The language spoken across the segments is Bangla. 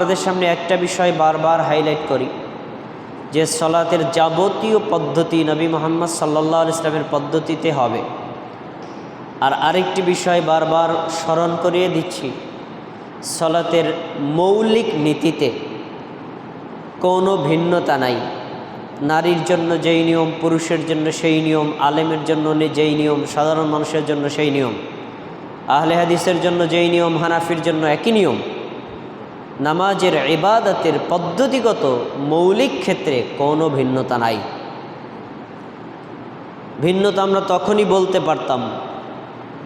আপনাদের সামনে একটা বিষয় বারবার হাইলাইট করি, যে সলাতের যাবতীয় পদ্ধতি নবী মোহাম্মদ সাল্লাহ ইসলামের পদ্ধতিতে হবে। আর আরেকটি বিষয় বারবার স্মরণ করিয়ে দিচ্ছি, সলাতের মৌলিক নীতিতে কোনো ভিন্নতা নাই। নারীর জন্য যেই নিয়ম, পুরুষের জন্য সেই নিয়ম, আলেমের জন্য যেই নিয়ম, সাধারণ মানুষের জন্য সেই নিয়ম, আহলে হাদিসের জন্য যেই নিয়ম, হানাফির জন্য একই নিয়ম। নামাজের ইবাদতের পদ্ধতিগত মৌলিক ক্ষেত্রে কোনো ভিন্নতা নাই। ভিন্নতা আমরা তখনই বলতে পারতাম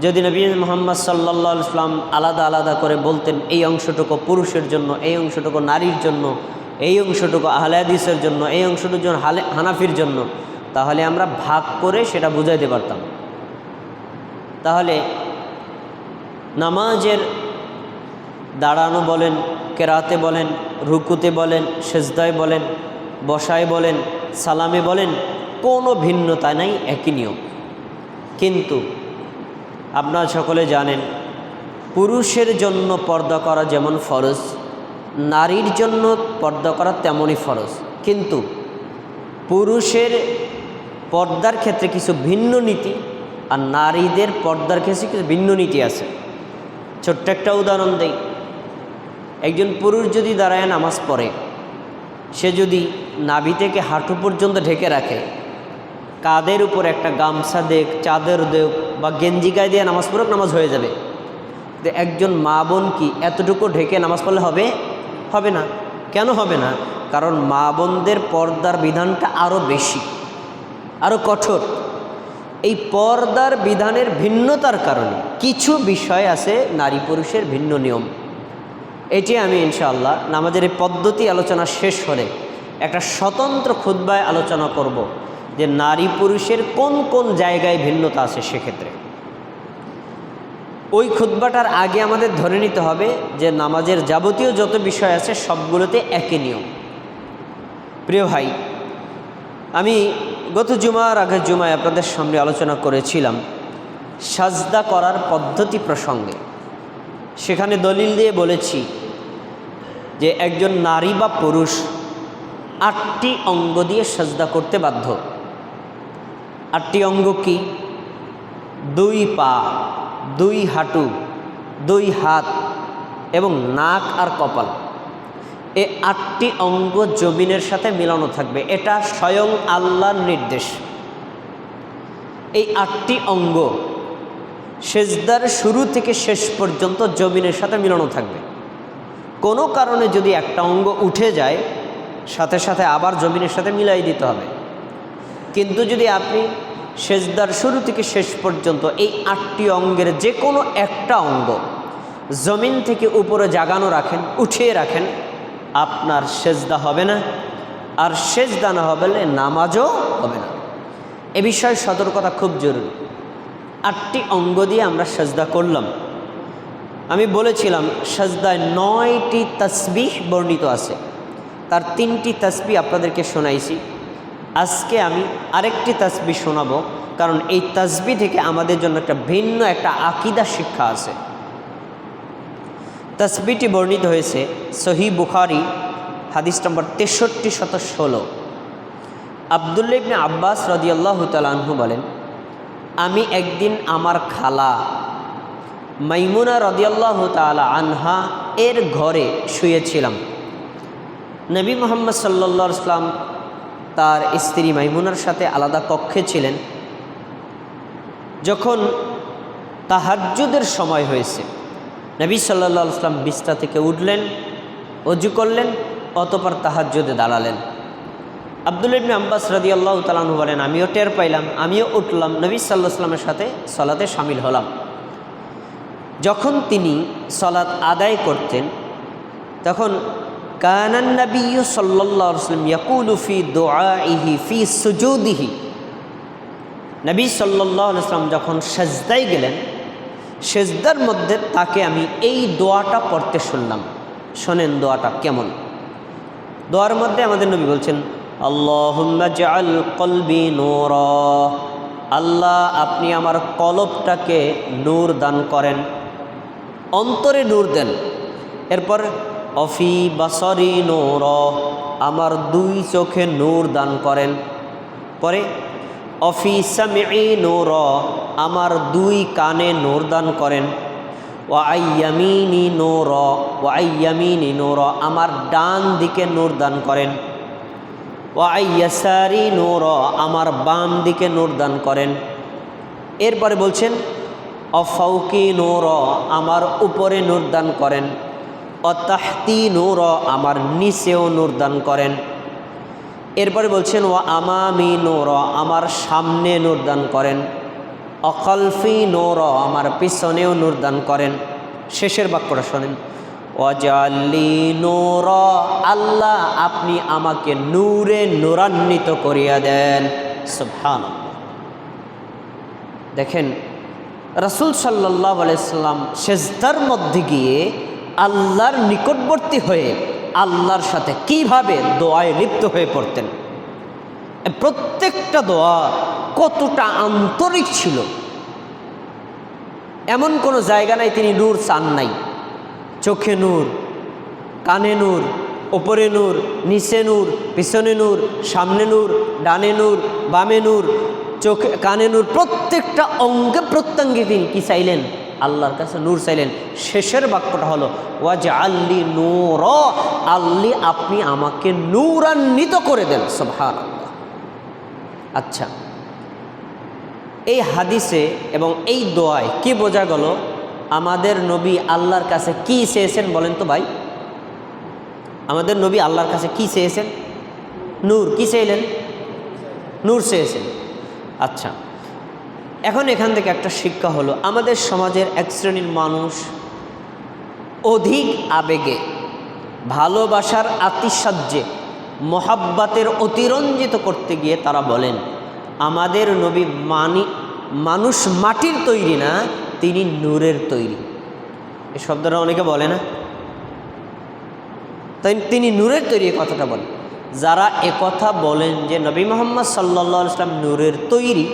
যদি নবী মোহাম্মদ সাল্লা ইসলাম আলাদা আলাদা করে বলতেন, এই অংশটুকু পুরুষের জন্য, এই অংশটুকু নারীর জন্য, এই অংশটুকু আহলে হাদিসের জন্য, এই অংশটুকু হালে, হানাফির জন্য, তাহলে আমরা ভাগ করে সেটা বুঝাইতে পারতাম। তাহলে নামাজের দাঁড়ানো বলেন কেরাতে বলেন, রুকুতে বলেন, সেজদায় বলেন, বসায় বলেন, সালামে বলেন, কোনো ভিন্নতা নাই, একই নিয়ম। কিন্তু আপনারা সকলে জানেন, পুরুষের জন্য পর্দা করা যেমন ফরজ, নারীর জন্য পর্দা করা তেমনই ফরজ। কিন্তু পুরুষের পর্দার ক্ষেত্রে কিছু ভিন্ন নীতি, আর নারীদের পর্দার ক্ষেত্রে কিছু ভিন্ন নীতি আছে। ছোট্ট একটা উদাহরণ দেই। একজন পুরুষ যদি দাঁড়ায় নামাজ পড়ে, সে যদি নাভি থেকে হাঁটু পর্যন্ত ঢেকে রাখে, কাদের উপর একটা গামছা দেখ, চাদর দেখ বা গেঞ্জি গায়ে দিয়ে নামাজ পড়ুক, নামাজ হয়ে যাবে। তো একজন মা বোন কি এতটুকু ঢেকে নামাজ পড়লে হবে? হবে না। কেন হবে না? কারণ মা বোনদের পর্দার বিধানটা আরও বেশি আরও কঠোর। এই পর্দার বিধানের ভিন্নতার কারণে কিছু বিষয় আছে নারী পুরুষের ভিন্ন নিয়ম। এটি আমি ইনশাআল্লাহ নামাজের এই পদ্ধতি আলোচনা শেষ হলে একটা স্বতন্ত্র খুদ্বায় আলোচনা করব যে নারী পুরুষের কোন কোন জায়গায় ভিন্নতা আছে সেক্ষেত্রে। ওই খুদ্বাটার আগে আমাদের ধরে নিতে হবে যে নামাজের যাবতীয় যত বিষয় আছে সবগুলোতে একই নিয়ম। প্রিয় ভাই, আমি গত জুমার আগের জুমায় আপনাদের সামনে আলোচনা করেছিলাম সাজদা করার পদ্ধতি প্রসঙ্গে। সেখানে দলিল দিয়ে বলেছি যে একজন নারী বা পুরুষ আটটি অঙ্গ দিয়ে সাজদা করতে বাধ্য। আটটি অঙ্গ কি? দুই পা, দুই হাঁটু, দুই হাত এবং নাক আর কপাল। এ আটটি অঙ্গ জমিনের সাথে মিলানো থাকবে। এটা স্বয়ং আল্লাহর নির্দেশ। এই আটটি অঙ্গ সেজদার শুরু থেকে শেষ পর্যন্ত জমিনের সাথে মিলানো থাকবে। কোনো কারণে যদি একটা অঙ্গ উঠে যায়, সাথে সাথে আবার জমিনের সাথে মিলাই দিতে হবে। কিন্তু যদি আপনি সেজদার শুরু থেকে শেষ পর্যন্ত এই আটটি অঙ্গের যে কোনো একটা অঙ্গ জমিন থেকে উপরে জাগানো রাখেন, উঠিয়ে রাখেন, আপনার সেজদা হবে না। আর সেজদা না হবে নামাজও হবে না। এ বিষয়ে সতর্কতা খুব জরুরি। আটটি অঙ্গ দিয়ে আমরা সেজদা করলাম। আমি বলেছিলাম, সাজদায় নয়টি তসবিহ বর্ণিত আছে। তার তিনটি তসবি আপনাদেরকে শোনাইছি। আজকে আমি আরেকটি তসবি শোনাব, কারণ এই তসবি থেকে আমাদের জন্য একটা ভিন্ন একটা আকিদা শিক্ষা আছে। তসবিটি বর্ণিত হয়েছে সহি বুখারি, হাদিস নম্বর তেষট্টি শত ষোলো। আবদুল্লা আব্বাস রদিয়াল্লাহ তালাহু বলেন, আমি একদিন আমার খালা মাইমুনা রদিয়াল্লাহ তালা আনহা এর ঘরে শুয়েছিলাম। নবী মোহাম্মদ সাল্লা ইসলাম তার স্ত্রী মাইমুনার সাথে আলাদা কক্ষে ছিলেন। যখন তাহাজ্জুদের সময় হয়েছে, নবী সাল্লা ইসলাম বিস্তা থেকে উঠলেন, অজু করলেন, অতপর তাহাজ্জুদে দাঁড়ালেন। আবদুল ইবনে আব্বাস রাদি আল্লাহ তালাহু বলেন, আমিও টের পাইলাম, আমিও উঠলাম, নবী সাল্লাহ সাল্লামের সাথে সলাতে সামিল হলাম। যখন তিনি সলাৎ আদায় করতেন, তখন কানান নবী সাল্লাহ সাল্লাম ইয়াকুলু ফি দোয়াইহি ফি সুজুদিহি। নবী সাল্লাম যখন সেজদায় গেলেন, সেজদার মধ্যে তাকে আমি এই দোয়াটা পড়তে শুনলাম। শোনেন দোয়াটা কেমন? দোয়ার মধ্যে আমাদের নবী বলছেন আল্লাহ, আপনি আমার কলবটাকে নূর দান করেন। অন্তরে নূর দেন। এরপর, অফি বাসরি নূর আমার দুই চোখে নূর দান করেন। পরে, অফি সামি নূর আমার দুই কানে নূর দান করেন। ও আইয়ামিনি নূর ও আইয়ামিনি নূর আমার ডান দিকে নূর দান করেন। ও আইয়াসারি নূর আমার বাম দিকে নূর দান করেন। এরপরে বলছেন অফাউকি নূর, আমার উপরে নূর দান করেন। অতাহতি নূর, আমার নিচেও নূরদান করেন। এরপরে বলছেন ও আমামি নূর, আমার সামনে নূরদান করেন। অকলফি নূর, আমার পিছনেও নূরদান করেন। শেষের বাক্যটা শোনেন। অজালি নূর, আল্লাহ আপনি আমাকে নূরে নূরান্বিত করিয়া দেন। সুবহান দেখেন রসুল সাল্লাহ আলাইসাল্লাম সেজদার মধ্যে গিয়ে আল্লাহর নিকটবর্তী হয়ে আল্লাহর সাথে কীভাবে দোয়ায় লিপ্ত হয়ে পড়তেন? প্রত্যেকটা দোয়া কতটা আন্তরিক ছিল? এমন কোনো জায়গা নাই তিনি নূর চান নাই। চোখে নূর, কানে নূর, ওপরে নূর, নিচে নূর, পিছনে নূর, সামনে নূর, ডানে নূর, বামে নূর চোখে কানে নূর প্রত্যেকটা অঙ্গে প্রত্যঙ্গে তিনি কি চাইলেন? আল্লাহর কাছে নূর চাইলেন। শেষের বাক্যটা হলো ওয়াজ আল্লি নূর আল্লি আপনি আমাকে নূরান্বিত করে দেন। সভার আচ্ছা এই হাদিসে এবং এই দোয়ায় কি বোঝা গেল? আমাদের নবী আল্লাহর কাছে কি চেয়েছেন বলেন তো ভাই? আমাদের নবী আল্লাহর কাছে কি চেয়েছেন? নূর কি চাইলেন? নূর চেয়েছেন। আচ্ছা এখন এখান থেকে একটা শিক্ষা হলো, আমাদের সমাজের এক শ্রেণির মানুষ অধিক আবেগে, ভালোবাসার আতিসাহ্যে মহাব্বাতের অতিরঞ্জিত করতে গিয়ে তারা বলেন, আমাদের নবী মানি, মানুষ মাটির তৈরি না, তিনি নূরের তৈরি। এই শব্দটা অনেকে বলে না। তাই তিনি নূরের তৈরি কথাটা বলেন যারা একথা বলেন যে নবী মোহাম্মদ সাল্লা ইসলাম নূরের তৈরি,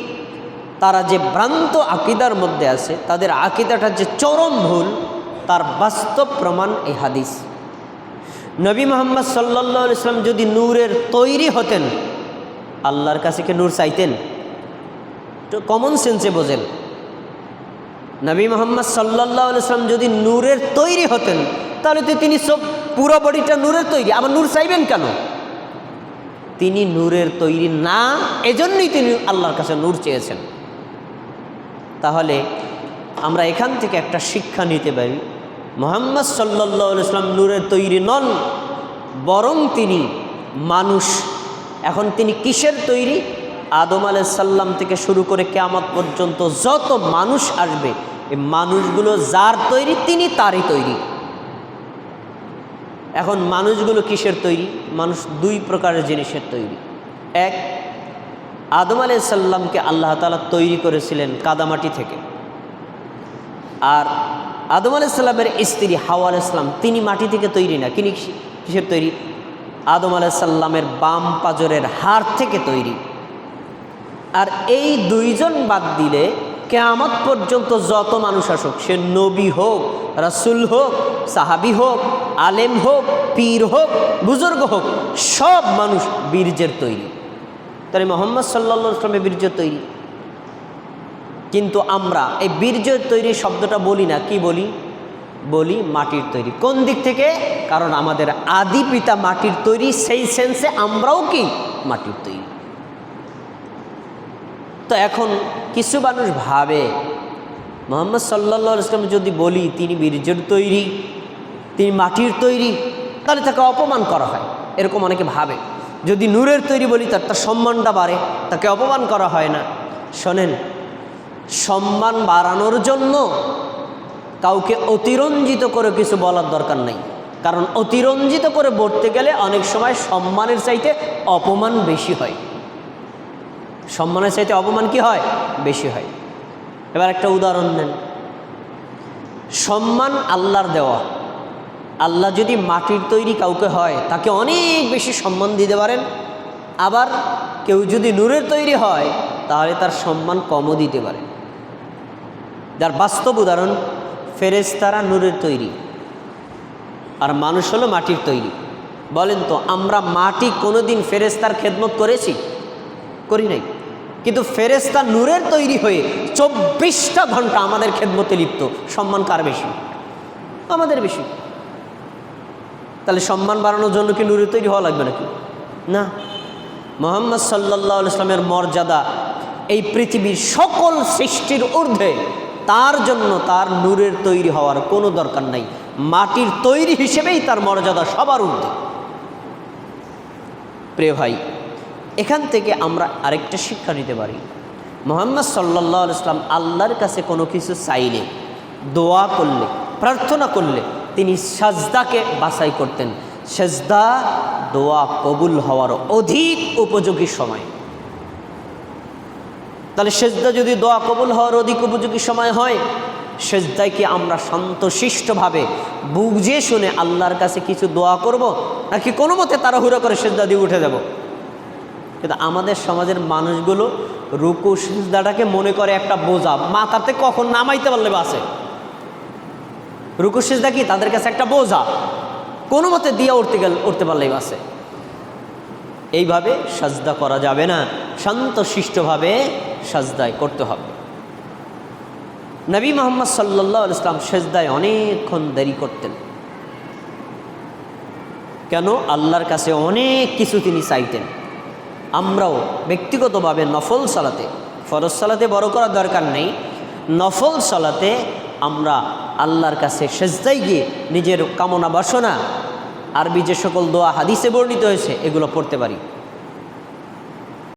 তারা যে ভ্রান্ত আকিদার মধ্যে আছে, তাদের আকিদাটা যে চরম ভুল, তার বাস্তব প্রমাণ এই হাদিস। নবী মোহাম্মদ সাল্লা ইসলাম যদি নূরের তৈরি হতেন, আল্লাহর কাছে কি নূর চাইতেন? তো কমন সেন্সে বোঝেন। নবী মোহাম্মদ সাল্লাহ ইসলাম যদি নূরের তৈরি হতেন, তাহলে তো তিনি সব পুরো বডিটা নূরের তৈরি, আবার নূর চাইবেন কেন? তিনি নূরের তৈরি না এজন্যই তিনি আল্লাহর কাছে নূর চেয়েছেন। তাহলে আমরা এখান থেকে একটা শিক্ষা নিতে পারি। মোহাম্মদ সাল্লাহ ইসলাম নূরের তৈরি নন, বরং তিনি মানুষ। এখন তিনি কিসের তৈরি? আদম সাল্লাম থেকে শুরু করে কেয়ামত পর্যন্ত যত মানুষ আসবে, এই মানুষগুলো যার তৈরি, তিনি তারই তৈরি। এখন মানুষগুলো কিসের তৈরি? মানুষ দুই প্রকারের জিনিসের তৈরি। এক, আদম সাল্লামকে আল্লাহ তালা তৈরি করেছিলেন কাদামাটি থেকে। আর আদম আলাইসাল্লামের স্ত্রী হাওয়া আলাইসাল্লাম তিনি মাটি থেকে তৈরি না। তিনি কিসের তৈরি? আদম আলাইসাল্লামের বাম পাজরের হাড় থেকে তৈরি। আর এই দুইজন বাদ দিলে কেয়ামত পর্যন্ত যত মানুষ আসুক, সে নবী হোক, রাসুল হোক, সাহাবি হোক, আলেম হোক, পীর হোক, বুজুর্গ হোক, সব মানুষ বীর্যের তৈরি। তাহলে মোহাম্মদ সাল্লা ইসলামের বীর্য তৈরি। কিন্তু আমরা এই বীর্য তৈরি শব্দটা বলি না, কি বলি? বলি মাটির তৈরি। কোন দিক থেকে? কারণ আমাদের আদি পিতা মাটির তৈরি, সেই সেন্সে আমরাও কি? মাটির তৈরি। তো এখন কিছু মানুষ ভাবে, মোহাম্মদ সাল্লা ইসলাম যদি বলি, তিনি বীর্যের তৈরি, তিনি মাটির তৈরি, তাহলে তাকে অপমান করা হয়। এরকম অনেকে ভাবে। যদি নূরের তৈরি বলি, তার তার সম্মানটা বাড়ে, তাকে অপমান করা হয় না। শোনেন, সম্মান বাড়ানোর জন্য কাউকে অতিরঞ্জিত করে কিছু বলার দরকার নেই। কারণ অতিরঞ্জিত করে বলতে গেলে অনেক সময় সম্মানের চাইতে অপমান বেশি হয়। সম্মানের চাইতে অপমান কি হয়? বেশি হয়। এবার একটা উদাহরণ নেন। সম্মান আল্লাহর দেওয়া। আল্লাহ যদি মাটির তৈরি কাউকে হয়, তাকে অনেক বেশি সম্মান দিতে পারেন। আবার কেউ যদি নূরের তৈরি হয়, তাহলে তার সম্মান কমও দিতে পারে যার বাস্তব উদাহরণ ফেরেস্তারা নূরের তৈরি আর মানুষ হলো মাটির তৈরি। বলেন তো, আমরা মাটি কোনোদিন ফেরেস্তার খেদমত করেছি? করি নাই। কিন্তু ফেরেস্তা নূরের তৈরি হয়ে চব্বিশটা ঘণ্টা আমাদের খেদমতে লিপ্ত। সম্মান কার বেশি? আমাদের বেশি। তাহলে সম্মান বাড়ানোর জন্য কি নূরের তৈরি হওয়া লাগবে নাকি? না। মোহাম্মদ সাল্লাহ ইসলামের মর্যাদা এই পৃথিবীর সকল সৃষ্টির ঊর্ধ্বে, তার জন্য তার নূরের তৈরি হওয়ার কোনো দরকার নাই। মাটির তৈরি হিসেবেই তার মর্যাদা সবার ঊর্ধ্বে। প্রিয় ভাই এখান থেকে আমরা আরেকটা শিক্ষা নিতে পারি। মোহাম্মদ সাল্লাহ ইসলাম আল্লাহর কাছে কোনো কিছু চাইলে, দোয়া করলে, প্রার্থনা করলে তিনি সাজদাকে বাছাই করতেন। সেজদা, দোয়া কবুল হওয়ার অধিক উপযোগী সময়। তাহলে সেজদা যদি দোয়া কবুল হওয়ার অধিক উপযোগী সময় হয় সেজদায় কি আমরা শান্তশিষ্টভাবে বুঝে শুনে আল্লাহর কাছে কিছু দোয়া করব, নাকি কোনো মতে তাড়াহুড়ো করে সেজদা দিয়ে উঠে যাব? কিন্তু আমাদের সমাজের মানুষগুলো রুকু সিজদাটাকে মনে করে একটা বোঝা। মাথাতে কখন নামাইতে পারলে বাসে রুকু সিজদা কি? তাদের কাছে একটা বোঝা। কোনো মতে দিয়ে উঠতে গেল উঠতে পারলেই বাসে এইভাবে সাজদা করা যাবে না। শান্তশিষ্টভাবে সাজদায় করতে হবে। নবী মোহাম্মদ সাল্লাহ ইসলাম সেজদায় অনেকক্ষণ দেরি করতেন। কেন? আল্লাহর কাছে অনেক কিছু তিনি চাইতেন। আমরাও ব্যক্তিগতভাবে নফল সালাতে, ফরজ সালাতে বড় করার দরকার নেই। নফল সালাতে আমরা আল্লাহর কাছে সেজদাই গিয়ে নিজের কামনা বাসনা, আরবি যে সকল দোয়া হাদিসে বর্ণিত হয়েছে, এগুলো পড়তে পারি।